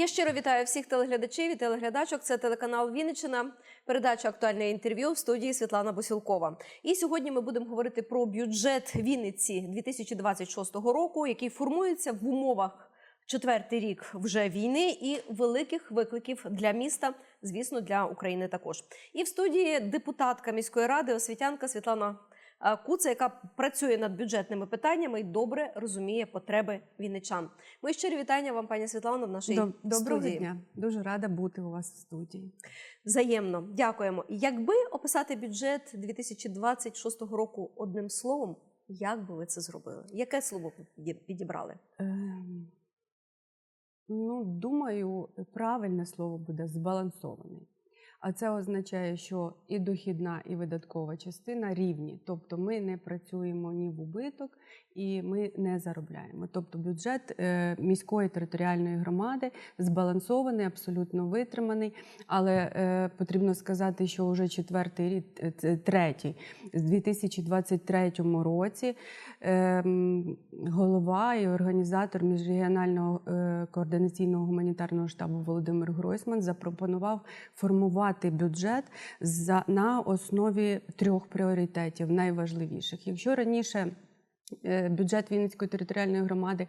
Я щиро вітаю всіх телеглядачів і телеглядачок. Це телеканал Вінниччина, передача актуальне інтерв'ю в студії Світлана Босілкова. І сьогодні ми будемо говорити про бюджет Вінниці 2026 року, який формується в умовах четвертий рік вже війни і великих викликів для міста, звісно, для України також. І в студії депутатка міської ради, освітянка Світлана Куца, яка працює над бюджетними питаннями і добре розуміє потреби вінничан. Мої щирі вітання вам, пані Світлано, в нашій Доброго студії. дня. Дуже рада бути у вас в студії. Взаємно дякуємо. Якби описати бюджет 2026 року одним словом, як би ви це зробили? Яке слово підібрали? Ем, ну, думаю, правильне слово буде збалансований. А це означає, що і дохідна, і видаткова частина рівні. Тобто ми не працюємо ні в убиток і ми не заробляємо. Тобто бюджет е, міської територіальної громади збалансований, абсолютно витриманий. Але е, потрібно сказати, що вже четвертий рік, е, третій, з 2023 році ем, голова і організатор міжрегіонального координаційного гуманітарного штабу Володимир Гройсман запропонував формувати бюджет за, на основі трьох пріоритетів найважливіших. Якщо раніше е, бюджет Вінницької територіальної громади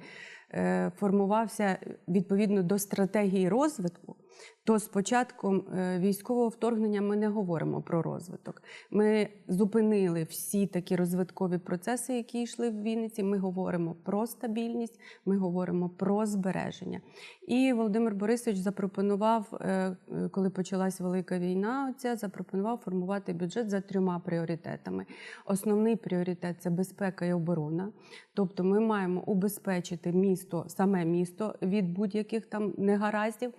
е, формувався відповідно до стратегії розвитку, то з початком е, військового вторгнення ми не говоримо про розвиток. Ми зупинили всі такі розвиткові процеси, які йшли в Вінниці. Ми говоримо про стабільність, ми говоримо про збереження. І Володимир Борисович запропонував, е, е, коли почалась велика війна, оця запропонував формувати бюджет за трьома пріоритетами. Основний пріоритет це безпека і оборона. Тобто, ми маємо убезпечити місто, саме місто від будь-яких там негараздів.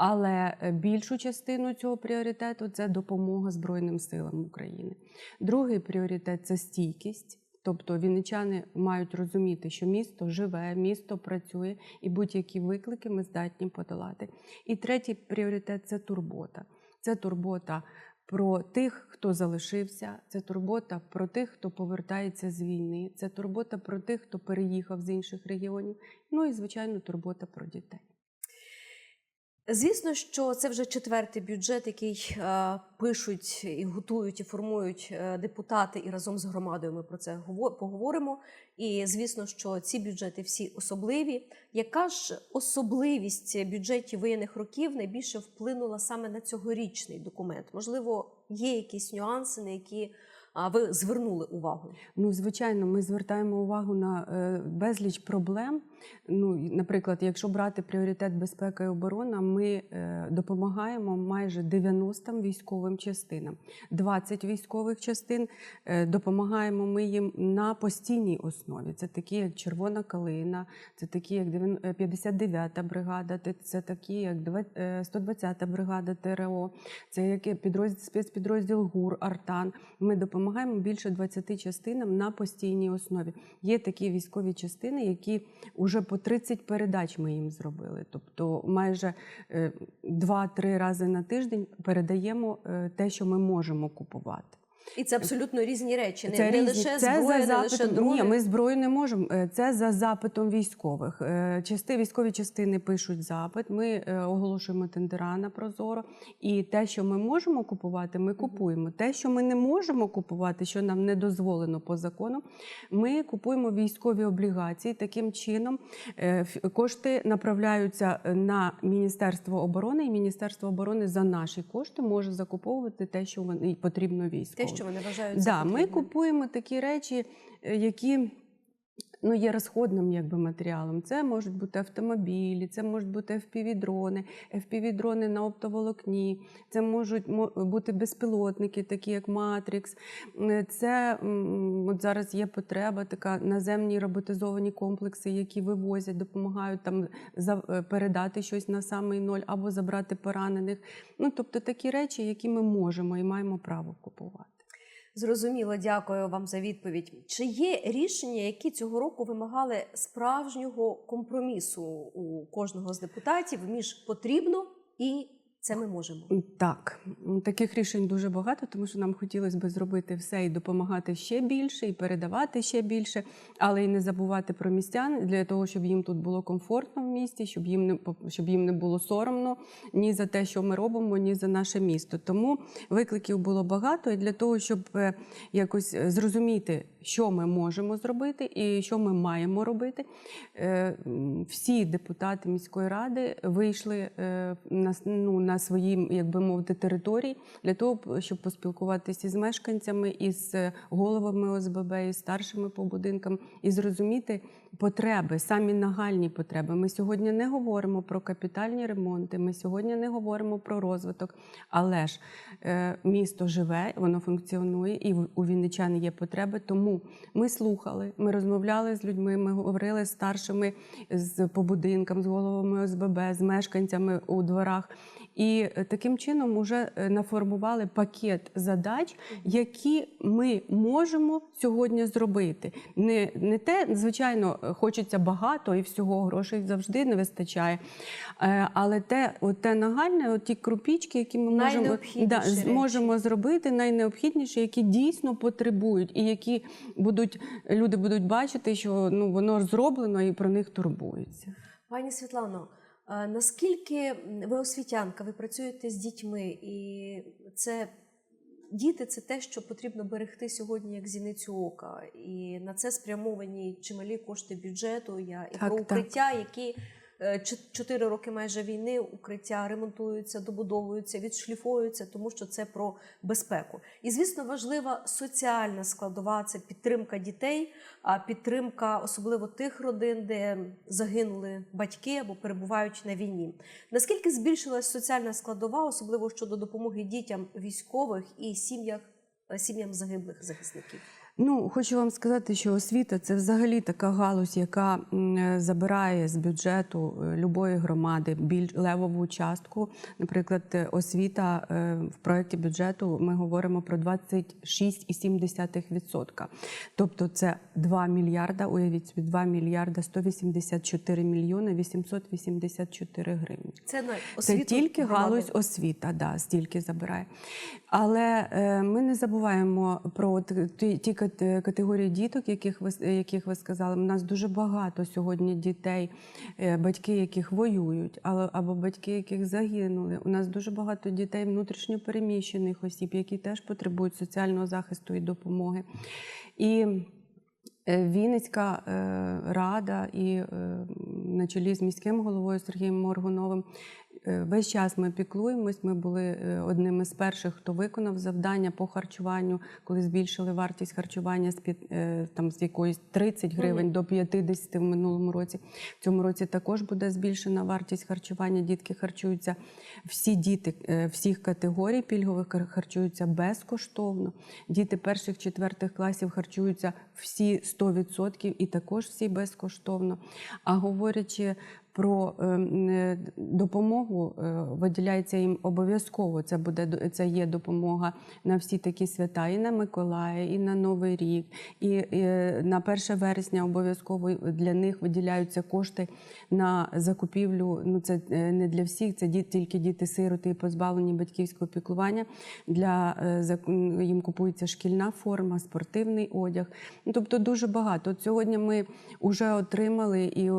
Але е, більшу частину цього пріоритету це допомога Збройним силам України. Другий пріоритет це стійкість. Тобто вінничани мають розуміти, що місто живе, місто працює, і будь-які виклики ми здатні подолати. І третій пріоритет це турбота. Це турбота про тих, хто залишився, це турбота про тих, хто повертається з війни, це турбота про тих, хто переїхав з інших регіонів. Ну і звичайно, турбота про дітей. Звісно, що це вже четвертий бюджет, який е, пишуть і готують і формують е, депутати, і разом з громадою ми про це гово- поговоримо. І звісно, що ці бюджети всі особливі. Яка ж особливість бюджетів воєнних років найбільше вплинула саме на цьогорічний документ? Можливо, є якісь нюанси, на які ви звернули увагу? Ну, звичайно, ми звертаємо увагу на е, безліч проблем. Ну, наприклад, якщо брати пріоритет безпека і оборона, ми е, допомагаємо майже 90 військовим частинам. 20 військових частин е, допомагаємо ми їм на постійній основі. Це такі, як Червона Калина, це такі, як 59-та бригада, це такі, як два- е, 120-та бригада ТРО, це як підрозділ, спецпідрозділ ГУР, Артан. Ми допомагаємо більше 20 частинам на постійній основі. Є такі військові частини, які вже по 30 передач ми їм зробили. Тобто майже е, 2-3 рази на тиждень передаємо е, те, що ми можемо купувати. І це абсолютно різні речі. Не, Це не різні. лише Це зброя, за не лише дрони. Ні, ми зброю не можемо. Е, Це за запитом військових. Е, Части військові частини пишуть запит. Ми е, оголошуємо тендера на прозоро. І те, що ми можемо купувати, ми купуємо. Те, що ми не можемо купувати, що нам не дозволено по закону, ми купуємо військові облігації. Таким чином кошти направляються на Міністерство оборони, і Міністерство оборони за наші кошти може закуповувати те, що вони потрібно військовим. Що вони вважають Да, ми купуємо такі речі, е, які ну, є розходним якби, матеріалом. Це можуть бути автомобілі, це можуть бути FPV-дрони, FPV-дрони на оптоволокні, це можуть бути безпілотники, такі як Матрікс. Е, Це от зараз є потреба, така наземні роботизовані комплекси, які вивозять, допомагають там е, передати щось на самий ноль або забрати поранених. Ну, тобто такі речі, які ми можемо і маємо право купувати. Зрозуміло, дякую вам за відповідь. Чи є рішення, які цього року вимагали справжнього компромісу у кожного з депутатів між потрібно і це ми можемо. Так, таких рішень дуже багато, тому що нам хотілося б зробити все і допомагати ще більше, і передавати ще більше, але і не забувати про містян для того, щоб їм тут було комфортно в місті, щоб їм не щоб їм не було соромно ні за те, що ми робимо, ні за наше місто. Тому викликів було багато, і для того, щоб е, якось е, зрозуміти, що ми можемо зробити і що ми маємо робити, е, всі депутати міської ради вийшли е, на, ну, на свої, як би мовити, території для того, щоб поспілкуватися із мешканцями, із е, головами ОСББ, із старшими по будинкам і зрозуміти потреби, самі нагальні потреби. Ми сьогодні не говоримо про капітальні ремонти, ми сьогодні не говоримо про розвиток, але ж е, місто живе, воно функціонує, і у вінничан є потреби. Тому ми слухали, ми розмовляли з людьми, ми говорили з старшими з по будинкам, з головами ОСББ, з мешканцями у дворах. І е, таким чином вже наформували пакет задач, які ми можемо сьогодні зробити. Не, не те, звичайно, е, хочеться багато і всього грошей завжди не вистачає. Е, Але те, от те нагальне, от ті крупічки, які ми можемо, да, можемо зробити, найнеобхідніші, які дійсно потребують, і які будуть люди будуть бачити, що ну воно зроблено і про них турбуються. Пані Світлано, наскільки ви освітянка, ви працюєте з дітьми, і це діти це те, що потрібно берегти сьогодні як зіницю ока. І на це спрямовані чималі кошти бюджету. Я і Так, про так. укриття, які е, чо- чотири роки майже війни укриття ремонтуються, добудовуються, відшліфуються, тому що це про безпеку. І звісно, важлива соціальна складова це підтримка дітей, а підтримка особливо тих родин, де загинули батьки або перебувають на війні. Наскільки збільшилась соціальна складова, особливо щодо допомоги дітям військових і сім'ях е, сім'ям загиблих захисників? Ну, хочу вам сказати, що освіта це взагалі така галузь, яка е, забирає з бюджету е, любої громади біль левову частку. Наприклад, е, освіта в проєкті бюджету ми говоримо про 26,7%. Тобто це 2 мільярда, уявіть собі, 2 мільярда 184 мільйони 884 гривні. Це на Це тільки громади. галузь освіта, да, стільки забирає. Але е, ми не забуваємо про ті, категорії діток, яких ви, яких ви сказали. У нас дуже багато сьогодні дітей, е, батьки, яких воюють, або батьки, яких загинули. У нас дуже багато дітей внутрішньо переміщених осіб, які теж потребують соціального захисту і допомоги. І Е, Вінницька рада і на чолі з міським головою Сергієм Моргуновим весь час ми піклуємось. Ми були е, одними з перших, хто виконав завдання по харчуванню, коли збільшили вартість харчування з під е, там з якоїсь 30 гривень до 50 в минулому році. В цьому році також буде збільшена вартість харчування. Дітки харчуються всі діти е, всіх категорій пільгових харчуються безкоштовно. Діти перших четвертих класів харчуються всі 100% і також всі безкоштовно. А говорячи про е, м, е, допомогу, е, виділяється їм обов'язково. Це буде це є допомога на всі такі свята, і на Миколая, і на Новий рік, і, е, на 1 вересня обов'язково для них виділяються кошти на закупівлю. Ну це не для всіх, це діт, тільки діти-сироти і позбавлені батьківського піклування. Для їм купується шкільна форма, спортивний одяг. Ну, тобто дуже багато. От сьогодні ми вже отримали і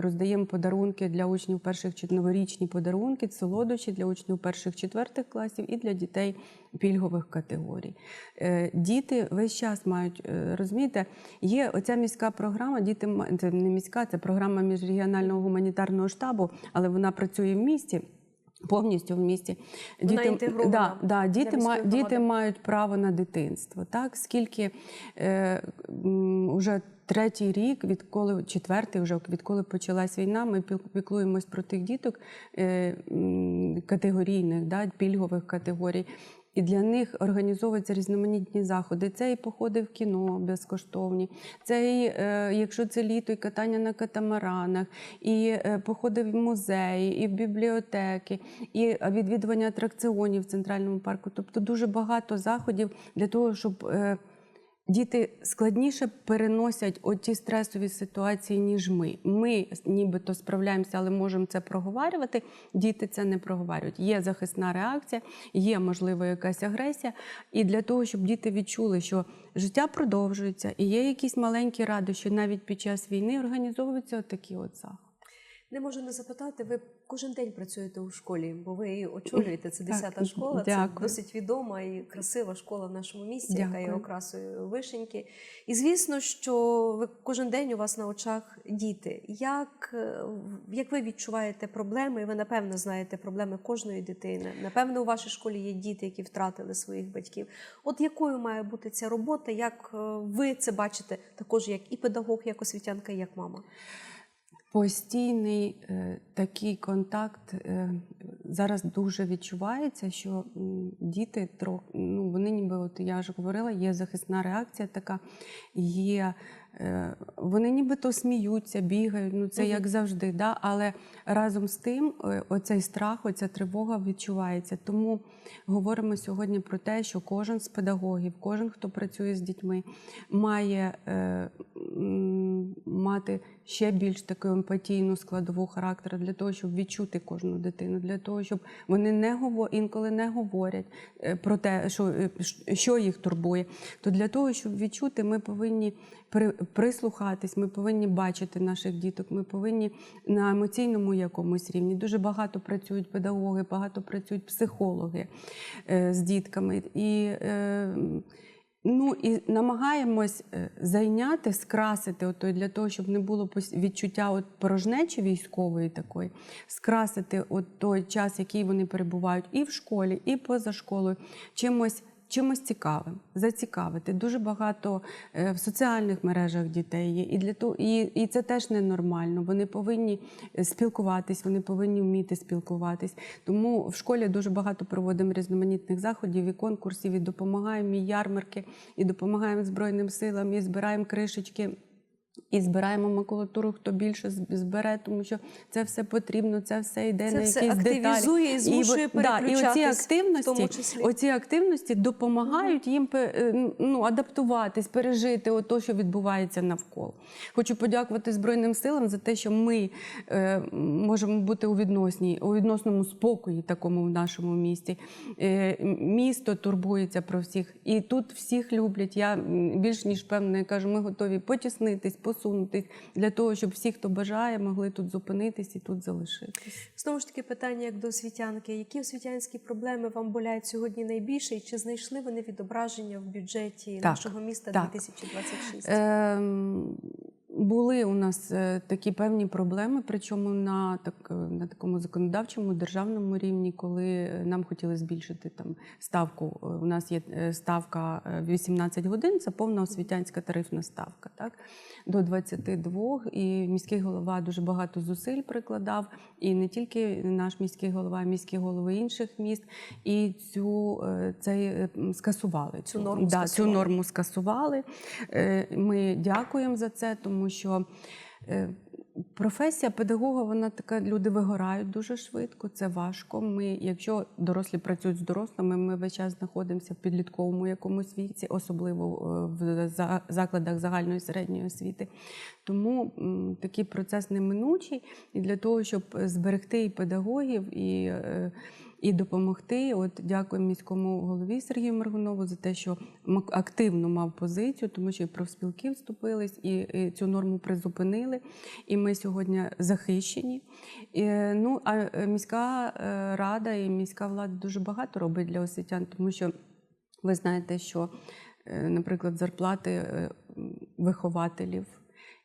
роздаємо подарунки для учнів перших чи новорічні подарунки, солодощі для учнів перших четвертих класів і для дітей пільгових категорій. Е, Діти весь час мають е, розумієте, є оця міська програма. Діти це не міська, це програма міжрегіонального гуманітарного штабу, але вона працює в місті. Повністю в місті Вона інтегрована да, да, діти, ма, діти мають право на дитинство. Так скільки е, м, уже третій рік, відколи четвертий, вже відколи почалась війна, ми піклуємось про тих діток е, категорійних, да, пільгових категорій. І для них організовуються різноманітні заходи. Це і походи в кіно безкоштовні, це і, е, якщо це літо, і катання на катамаранах, і е, походи в музеї, і в бібліотеки, і відвідування атракціонів в центральному парку. Тобто дуже багато заходів для того, щоб. Діти складніше переносять оті стресові ситуації, ніж ми. Ми нібито справляємося, але можемо це проговорювати. Діти це не проговорюють. Є захисна реакція, є можливо якась агресія. І для того, щоб діти відчули, що життя продовжується, і є якісь маленькі радощі навіть під час війни, організовуються такі от заходи. Не можу не запитати, ви кожен день працюєте у школі, бо ви її очолюєте. Це 10-та школа, це досить відома і красива школа в нашому місті, яка є окрасою вишеньки. І звісно, що ви кожен день у вас на очах діти. Як, е, як ви відчуваєте проблеми? І ви напевно знаєте проблеми кожної дитини. Напевно, у вашій школі є діти, які втратили своїх батьків. От якою має бути ця робота? Як е, ви це бачите також як і педагог, як освітянка, і як мама? Постійний е, такий контакт е, зараз дуже відчувається, що м, діти трохи, ну вони ніби, от я ж говорила, є захисна реакція така, є. е, Вони нібито сміються, бігають, ну це як завжди, да? але разом з тим е, оцей страх, оця тривога відчувається. Тому говоримо сьогодні про те, що кожен з педагогів, кожен, хто працює з дітьми, має е, мати ще більш таку емпатійну складову характеру для того, щоб відчути кожну дитину, для того, щоб вони не гово, інколи не говорять е, про те, що, е, що їх турбує. То для того, щоб відчути, ми повинні при, прислухатись, ми повинні бачити наших діток, ми повинні на емоційному якомусь рівні. Дуже багато працюють педагоги, багато працюють психологи е, з дітками. І, Ну і намагаємось е, зайняти, скрасити ото, для того, щоб не було відчуття от порожнечі військової такої, скрасити от той час, який вони перебувають і в школі, і поза школою, чимось. Чимось цікавим, зацікавити. Дуже багато е, в соціальних мережах дітей є. І, для того, і, і це теж ненормально. Вони повинні е, спілкуватись, вони повинні вміти спілкуватись. Тому в школі дуже багато проводимо різноманітних заходів і конкурсів, і допомагаємо і ярмарки, і допомагаємо Збройним силам, і збираємо кришечки. І збираємо макулатуру, хто більше збере, тому що це все потрібно, це все йде Це на все якісь деталі. активізує і змушує ви- да, і оці в активності, тому числі. оці активності допомагають їм е, ну, адаптуватись, пережити ото, що відбувається навколо. Хочу подякувати Збройним силам за те, що ми е, можемо бути у відносній, у відносному спокої такому в нашому місті. Е, місто турбується про всіх, і тут всіх люблять. Я більш ніж певна, я кажу, ми готові потіснитись, посунутись для того, щоб всі, хто бажає, могли тут зупинитись і тут залишитись. Знову ж таки, питання як до освітянки. Які освітянські проблеми вам болять сьогодні найбільше? І чи знайшли вони відображення в бюджеті Так, нашого міста так. 2026? Ем, були у нас е, такі певні проблеми, причому на, так, е, на такому законодавчому державному рівні, коли е, нам хотіли збільшити там ставку. У нас є ставка е, 18 годин, це повна освітянська тарифна ставка, так до 22. І міський голова дуже багато зусиль прикладав, і не тільки наш міський голова, а міські голови інших міст. І цю е, цей е, скасували Цю норму да, цю норму скасували. Ми дякуємо за це, тому що. е, Професія педагога, вона така, люди вигорають дуже швидко, це важко. Ми, якщо дорослі працюють з дорослими, ми весь час знаходимося в підлітковому якомусь віці, особливо е, в закладах загальної середньої освіти. Тому такий процес неминучий. І для того, щоб зберегти і педагогів, і, е, і допомогти, от дякую міському голові Сергію Моргунову за те, що активно мав позицію, тому що і профспілки вступились, і, цю норму призупинили. І ми сьогодні захищені. І, ну, а е, міська е, рада і міська влада дуже багато робить для освітян, тому що ви знаєте, що, е, наприклад, зарплати вихователів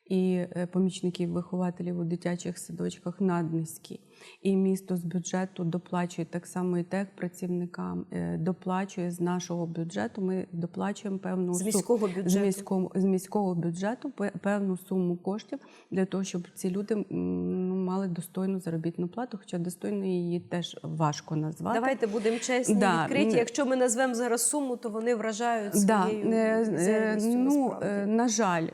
і е, помічників вихователів у дитячих садочках наднизькі. І місто з бюджету доплачує так само і техпрацівникам, е, доплачує з нашого бюджету. Ми доплачуємо певну З міського з бюджету. міського, з міського бюджету певну суму коштів для того, щоб ці люди ну, мали достойну заробітну плату, хоча достойно її теж важко назвати. Давайте будемо чесні, Да, відкриті. Якщо ми назвемо зараз суму, то вони вражають своєю е, е, ну, насправді. на жаль,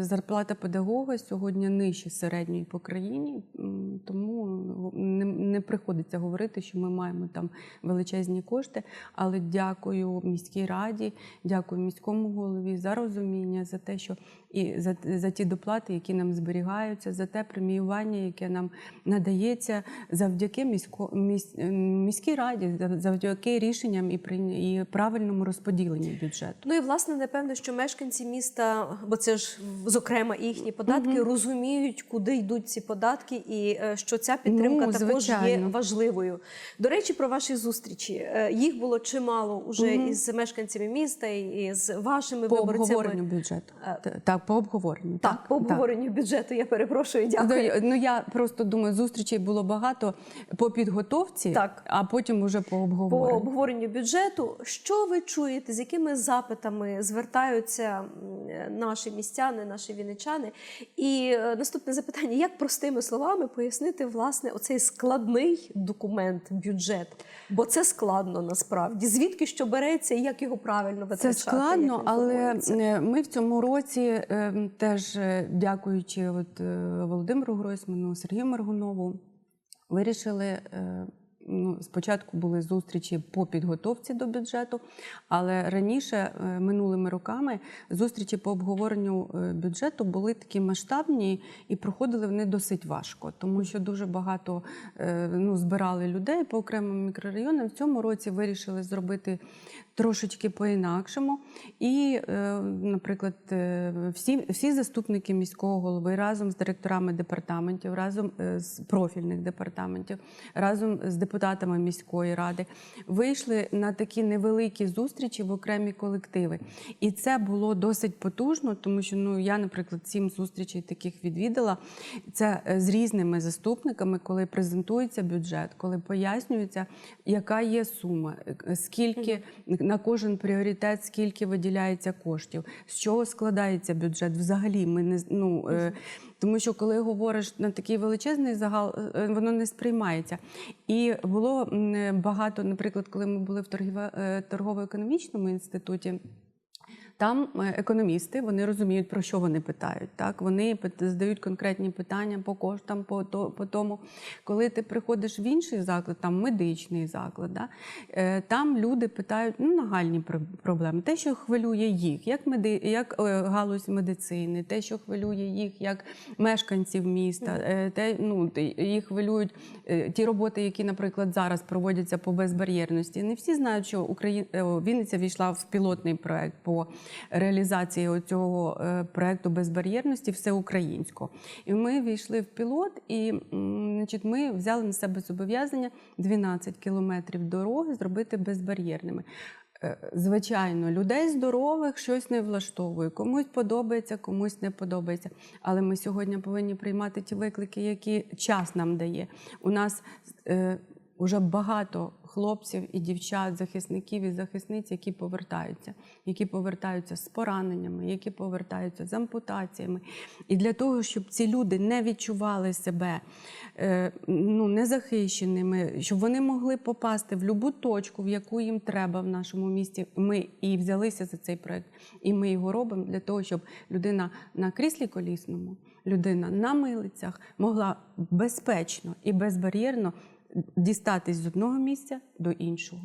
зарплата педагога сьогодні нижче середньої по країні, тому не, приходиться говорити, що ми маємо там величезні кошти. Але дякую міській раді, дякую міському голові за розуміння, за те, що і за, за ті доплати, які нам зберігаються, за те преміювання, яке нам надається завдяки місько, місь, міській раді, за- завдяки рішенням і, і правильному розподіленню бюджету. Ну і власне напевно, що мешканці міста, бо це ж зокрема і їхні податки, розуміють, куди йдуть ці податки, і е, що ця підтримка Ну, також є важливою. До речі, про ваші зустрічі Е, їх було чимало уже Мгм. із мешканцями міста і з вашими По виборцями. обговоренню бюджету. Е, Так, по обговоренню. Так, по обговоренню бюджету. Я перепрошую, дякую. Ну, я просто думаю, зустрічей було багато по підготовці, Так. а потім уже по обговоренню. По обговоренню. бюджету, що ви чуєте, з якими запитами звертаються наші містяни, наші вінничани? І е, наступне запитання: як простими словами пояснити власне оцей складний документ, бюджет? Бо це складно насправді. Звідки що береться, і як його правильно витрачати? Це складно, але е, ми в цьому році е, теж дякуючи от Володимиру Гройсману, Сергію Маргунову, вирішили. Ну, спочатку були зустрічі по підготовці до бюджету, але раніше, е, минулими роками, зустрічі по обговоренню е, бюджету були такі масштабні і проходили вони досить важко, тому що дуже багато е, ну, збирали людей по окремим мікрорайонам. В цьому році вирішили зробити трошечки по-інакшому. І, наприклад, всі, всі заступники міського голови разом з директорами департаментів, разом з профільних департаментів, разом з депутатами міської ради вийшли на такі невеликі зустрічі в окремі колективи. І це було досить потужно, тому що ну я, наприклад, сім зустрічей таких відвідала. Це е, з різними заступниками, коли презентується бюджет, коли пояснюється, яка є сума, е, скільки на кожен пріоритет, скільки виділяється коштів, з чого складається бюджет. Взагалі, ми не ну. Е, Тому що коли говориш на такий величезний загал, е, воно не сприймається. І було м, багато, наприклад, коли ми були в е, торгово-економічному інституті. Там е, економісти вони розуміють, про що вони питають. Так вони задають конкретні питання по коштам, по то по тому. Коли ти приходиш в інший заклад, там медичний заклад, да, е, там люди питають ну, нагальні про- проблеми, те, що хвилює їх, як меди, як е, галузь медицини, те, що хвилює їх як мешканців міста, те, ну їх хвилюють ті роботи, які, наприклад, зараз проводяться по безбар'єрності. Не всі знають, що Україна Вінниця війшла в пілотний проект по реалізації цього проекту безбар'єрності всеукраїнського. І ми війшли в пілот, і значить, ми взяли на себе зобов'язання 12 кілометрів дороги зробити безбар'єрними. Е, Звичайно, людей здорових щось не влаштовує. Комусь подобається, комусь не подобається. Але ми сьогодні повинні приймати ті виклики, які час нам дає. У нас е, вже багато хлопців і дівчат, захисників і захисниць, які повертаються, які повертаються з пораненнями, які повертаються з ампутаціями. І для того, щоб ці люди не відчували себе е, ну, незахищеними, щоб вони могли попасти в будь-яку точку, в яку їм треба в нашому місті. Ми і взялися за цей проект, і ми його робимо для того, щоб людина на кріслі колісному, людина на милицях могла безпечно і безбар'єрно дістатись з одного місця до іншого.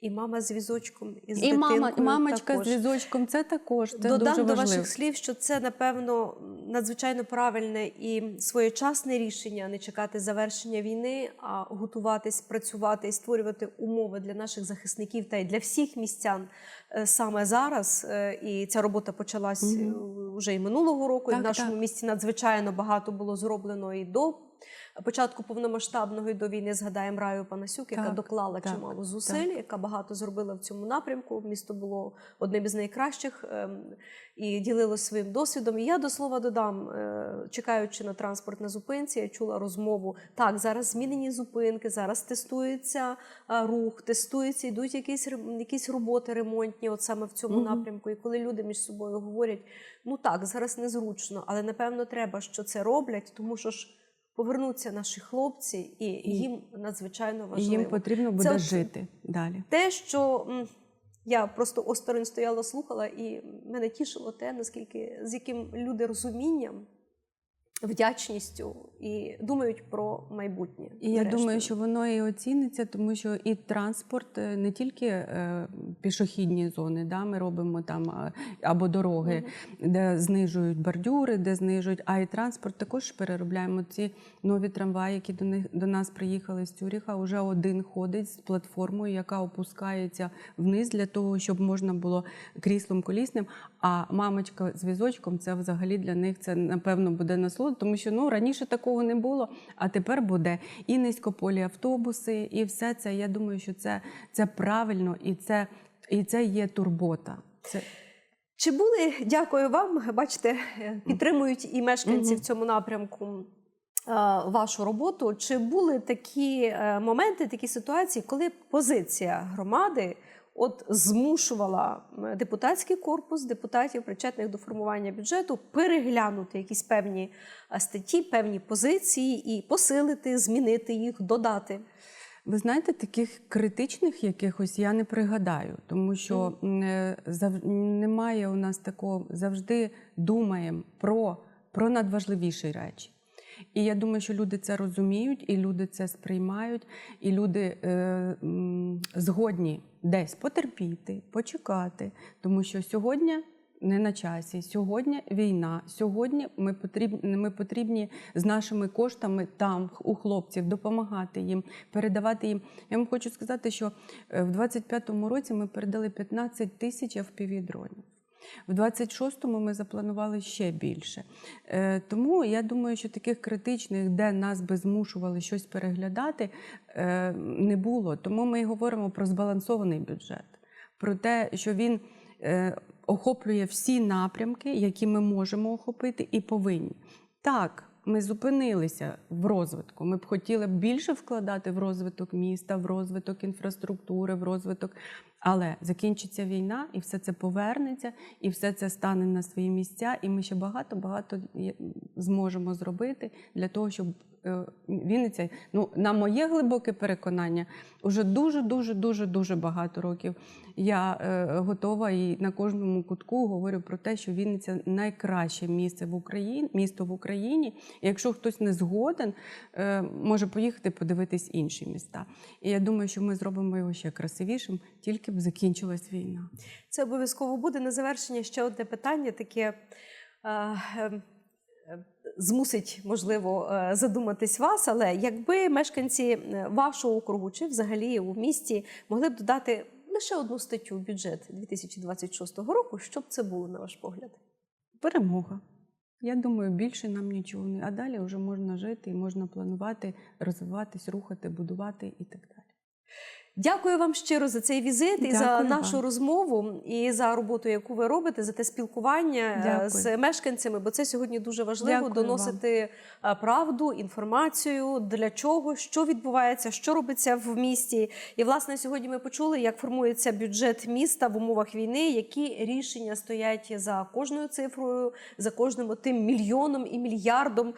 І мама з візочком, і з І мама, дитинкою мамочка також. з візочком це також це Додам дуже до важливо. ваших слів, що це напевно надзвичайно правильне і своєчасне рішення не чекати завершення війни, а готуватись, працювати і створювати умови для наших захисників та й для всіх містян е, саме зараз. Е, І ця робота почалась е, вже і минулого року. і в нашому так. місті надзвичайно багато було зроблено і до. Початку повномасштабної до війни згадаємо Раю Панасюк, яка Так, доклала так, чимало зусиль, яка багато зробила в цьому напрямку. Місто було одним із найкращих ем, і ділилось своїм досвідом. І я до слова додам, е, чекаючи на транспорт на зупинці, я чула розмову. Так, зараз змінені зупинки, зараз тестується рух, тестується, йдуть якісь якісь роботи ремонтні, от саме в цьому Мгм. напрямку. І коли люди між собою говорять, ну так, зараз незручно, але напевно треба, що це роблять, тому що ж. Повернуться наші хлопці, і їм надзвичайно важливо. їм потрібно буде Це жити далі. те, що я просто осторонь стояла, слухала, і мене тішило те, наскільки з яким люди розумінням вдячністю і думають про майбутнє. І я думаю, що воно і оціниться, тому що і транспорт е, не тільки е, пішохідні зони, да, ми робимо там або дороги, де знижують бордюри, де знижують, а і транспорт також переробляємо. Ці нові трамваї, які до них до нас приїхали з Цюріха, вже один ходить з платформою, яка опускається вниз для того, щоб можна було кріслом колісним. А мамочка з візочком це взагалі для них це напевно буде насолода, тому що ну раніше такого не було, а тепер буде і низькополі автобуси, і все це. Я думаю, що це, це правильно і це, і це є турбота. Це Чи були, дякую вам, бачите, підтримують і мешканці в цьому напрямку вашу роботу. Чи були такі е, моменти, такі ситуації, коли позиція громади от змушувала депутатський корпус, депутатів, причетних до формування бюджету, переглянути якісь певні е, статті, певні позиції і посилити, змінити їх, додати? Ви знаєте, таких критичних якихось я не пригадаю, тому що м, е, зав... немає у нас такого завжди думаємо про, про надважливіші речі. І я думаю, що люди це розуміють, і люди це сприймають, і люди е, згодні десь потерпіти, почекати, тому що сьогодні. Не на часі. Сьогодні війна. Сьогодні ми потрібні, ми потрібні з нашими коштами там у хлопців допомагати їм, передавати їм. Я вам хочу сказати, що е, в 25-му році ми передали 15 тисяч FPV-дронів. В 26-му ми запланували ще більше. Е, Тому я думаю, що таких критичних, де нас би змушували щось переглядати, е, не було. Тому ми і говоримо про збалансований бюджет, про те, що він е, охоплює всі напрямки, які ми можемо охопити і повинні. Так, ми зупинилися в розвитку. Ми б хотіли більше вкладати в розвиток міста, в розвиток інфраструктури, в розвиток. Але закінчиться війна, і все це повернеться, і все це стане на свої місця. І ми ще багато багато зможемо зробити для того, щоб Вінниця, ну на моє глибоке переконання, уже дуже, дуже, дуже, дуже багато років. Я е, готова і на кожному кутку говорю про те, що Вінниця найкраще місце в Україні, місто в Україні. І якщо хтось не згоден, е, може поїхати подивитись інші міста. І я думаю, що ми зробимо його ще красивішим, тільки б закінчилась війна. Це обов'язково буде на завершення ще одне питання, таке е, е, е, змусить, можливо, е, задуматись вас. Але якби мешканці е, вашого округу чи взагалі у місті могли б додати лише одну статтю в бюджет 2026 року, що б це було, на ваш погляд? Перемога. Я думаю, більше нам нічого не. А далі вже можна жити і можна планувати, розвиватись, рухати, будувати і так далі. Дякую вам щиро за цей візит і за Дякую нашу вам. розмову, і за роботу, яку ви робите, за те спілкування е, Дякую. з мешканцями, бо це сьогодні дуже важливо Дякую доносити е, правду, інформацію для чого, що відбувається, що робиться в місті. І власне сьогодні ми почули, як формується бюджет міста в умовах війни, які рішення стоять за кожною цифрою, за кожним тим мільйоном і мільярдом,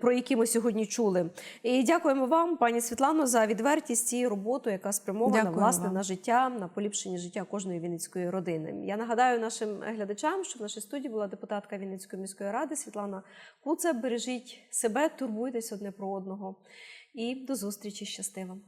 про які ми сьогодні чули. І дякуємо вам, пані Світлано, за відвертість і роботу, яка спрямована Дякую власне вам. на життя, на поліпшення життя кожної вінницької родини. Я нагадаю нашим глядачам, що в нашій студії була депутатка Вінницької міської ради Світлана Куца. Бережіть себе, турбуйтесь одне про одного. І до зустрічі щасти вам.